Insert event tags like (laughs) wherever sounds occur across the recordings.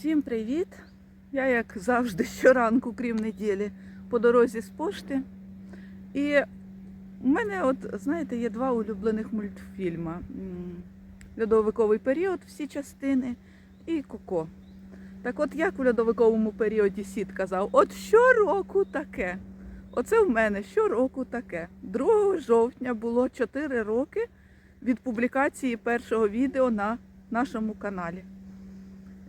Всім привіт! Я, як завжди, щоранку, крім неділі, по дорозі з пошти. І у мене, от, знаєте, є два улюблених мультфільма: Льодовиковий період, всі частини, і Коко. Так от як у льодовиковому періоді Сід казав, от щороку таке. Оце в мене щороку таке. 2 жовтня було 4 роки від публікації першого відео на нашому каналі.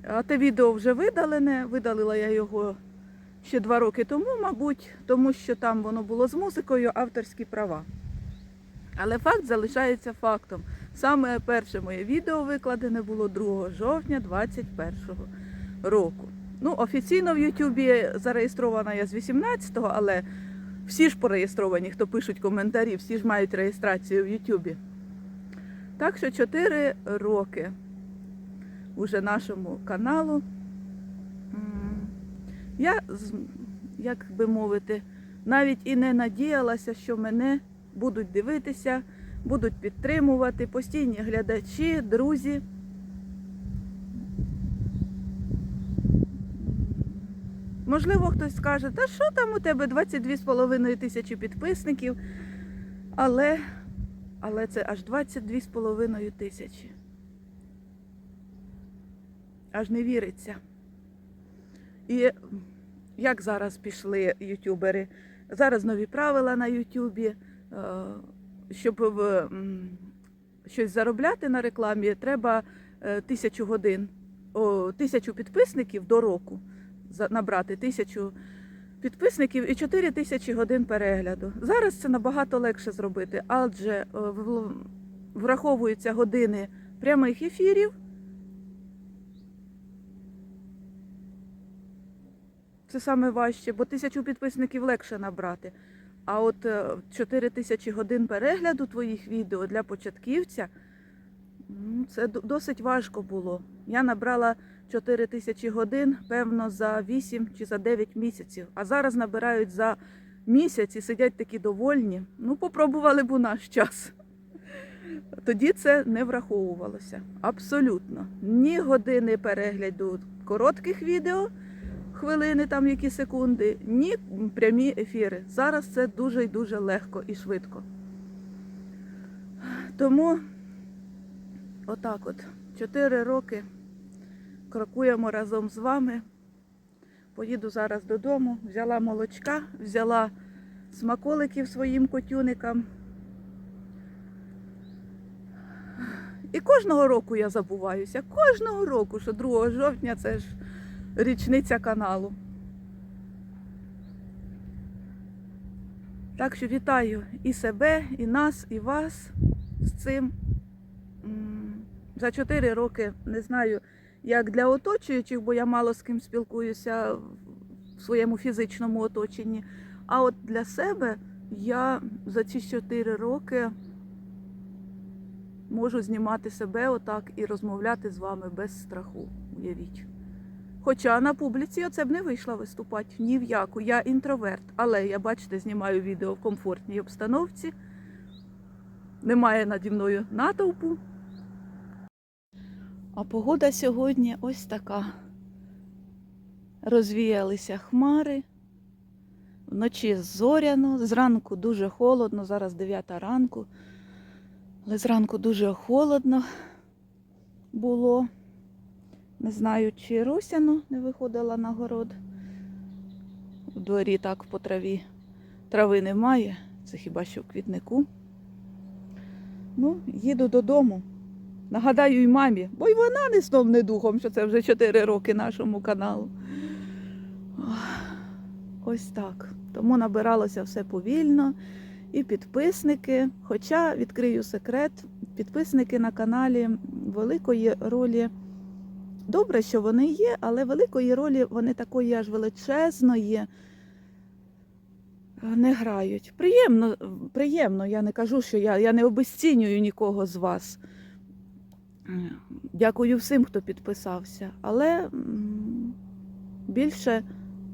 А те відео вже видалене. Видалила я його ще два роки тому, мабуть, тому що там воно було з музикою, авторські права. Але факт залишається фактом. Саме перше моє відео викладене було 2 жовтня 2021 року. Ну, офіційно в Ютубі зареєстрована я з 18-го, але всі ж пореєстровані, хто пишуть коментарі, всі ж мають реєстрацію в Ютубі. Так що 4 роки уже нашому каналу. Я, як би мовити, навіть і не надіялася, що мене будуть дивитися, будуть підтримувати постійні глядачі, друзі. Можливо, хтось скаже, та що там у тебе 22,5 тисячі підписників, але, але це аж 22,5 тисячі. Аж не віриться. І як зараз пішли ютубери? Зараз нові правила на Ютубі. е, Щоб щось заробляти на рекламі, треба е, тисячу годин, тисячу підписників до року набрати тисячу підписників і 4 тисячі годин перегляду. Зараз це набагато легше зробити, адже е, враховуються години прямих ефірів. Це саме важче, бо тисячу підписників легше набрати. А от 4 тисячі годин перегляду твоїх відео для початківця ну, це досить важко було. Я набрала 4 тисячі годин, певно, за 8 чи за 9 місяців. А зараз набирають за місяць і сидять такі довольні. Ну, попробували б у наш час. Тоді це не враховувалося. Абсолютно. Ні години перегляду коротких відео хвилини, там які секунди, ні прямі ефіри. Зараз це дуже і дуже легко і швидко. Тому отак от, 4 роки крокуємо разом з вами. Поїду зараз додому, взяла молочка, взяла смаколиків своїм котюникам. І кожного року я забуваюся. Кожного року, що 2 жовтня це ж річниця каналу. Так що вітаю і себе, і нас, і вас з цим. За 4 роки не знаю, як для оточуючих, бо я мало з ким спілкуюся в своєму фізичному оточенні. А от для себе я за ці 4 роки можу знімати себе отак і розмовляти з вами без страху. Уявіть. Хоча на публіці оце б не вийшла виступати ні в яку. Я інтроверт, але я, бачите, знімаю відео в комфортній обстановці. Немає наді мною натовпу. А погода сьогодні ось така. Розвіялися хмари. Вночі зоряно, зранку дуже холодно, зараз 9 ранку. Але зранку дуже холодно було. Не знаю, чи Росяну не виходила на город. У дворі так по траві. Трави немає, це хіба що в квітнику. Ну, їду додому. Нагадаю й мамі, бо й вона не сном, не духом, що це вже 4 роки нашому каналу. Ось так. Тому набиралося все повільно. І підписники, хоча відкрию секрет, підписники на каналі великої ролі. Добре, що вони є, але великої ролі вони такої аж величезної е, не грають. Приємно, приємно, я не кажу, що я, я не обесцінюю нікого з вас. Е, Дякую всім, хто підписався. Але більше,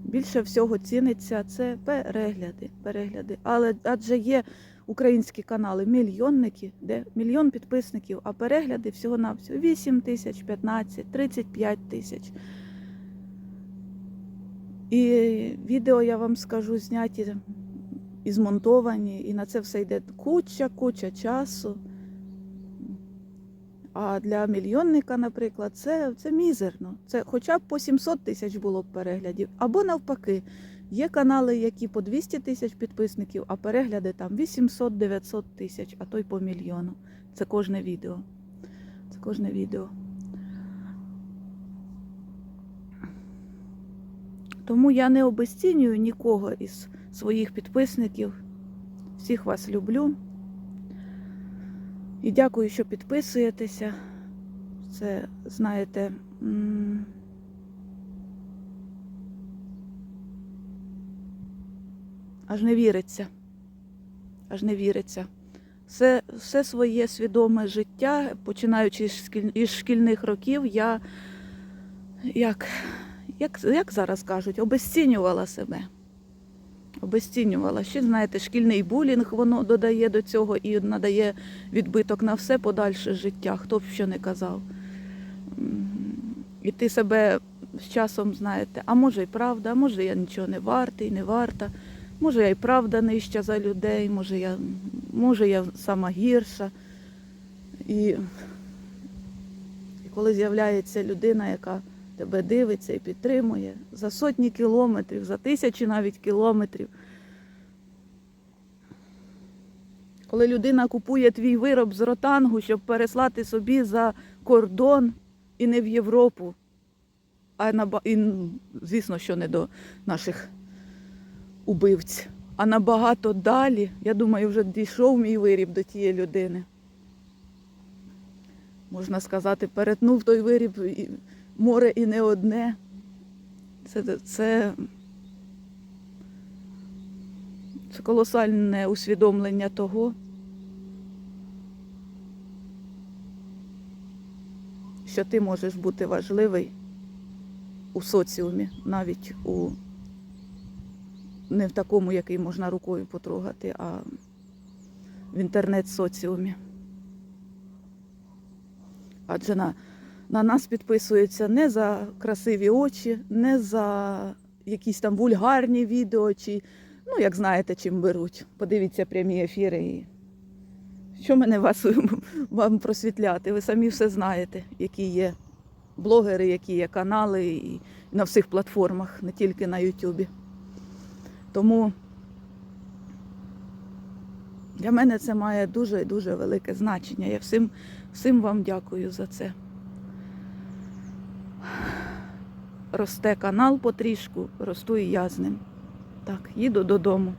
більше всього ціниться це перегляди. перегляди. Але адже є українські канали мільйонники, де мільйон підписників, а перегляди всього-навсього 8 тисяч, 15, 35 тисяч. І відео, я вам скажу, зняті і змонтовані, і на це все йде куча, куча часу. А для мільйонника, наприклад, це, це мізерно. Це хоча б по 700 тисяч було б переглядів. Або навпаки, є канали, які по 200 тисяч підписників, а перегляди там 800-900 тисяч, а то й по мільйону. Це кожне відео. Це кожне відео. Тому я не обесцінюю нікого із своїх підписників. Всіх вас люблю. І дякую, що підписуєтеся. Це, знаєте, аж не віриться. Аж не віриться. Все, все своє свідоме життя, починаючи із шкільних років, я, як, як, як зараз кажуть, обесцінювала себе. Обесцінювала. Ще, знаєте, шкільний булінг воно додає до цього і надає відбиток на все подальше життя, хто б що не казав. І ти себе з часом знаєте, а може і правда, а може я нічого не вартий, не варта, може я і правда нижча за людей, може я, може я сама гірша. І, і коли з'являється людина, яка тебе дивиться і підтримує за сотні кілометрів, за тисячі навіть кілометрів. Коли людина купує твій вироб з ротангу, щоб переслати собі за кордон і не в Європу, а наба... і, ну, звісно, що не до наших убивць, а набагато далі, я думаю, вже дійшов мій виріб до тієї людини. Можна сказати, перетнув той виріб море і не одне. Це, це, це колосальне усвідомлення того, що ти можеш бути важливий у соціумі, навіть у не в такому, який можна рукою потрогати, а в інтернет-соціумі. Адже на, на нас підписуються не за красиві очі, не за якісь там вульгарні відео, чи, ну, як знаєте, чим беруть. Подивіться прямі ефіри. І... Що мене вас (laughs) вам просвітляти? Ви самі все знаєте, які є блогери, які є канали і на всіх платформах, не тільки на Ютубі. Тому для мене це має дуже дуже велике значення. Я всім, всім вам дякую за це. Росте канал потрішку, росту і я з ним. Так, їду додому.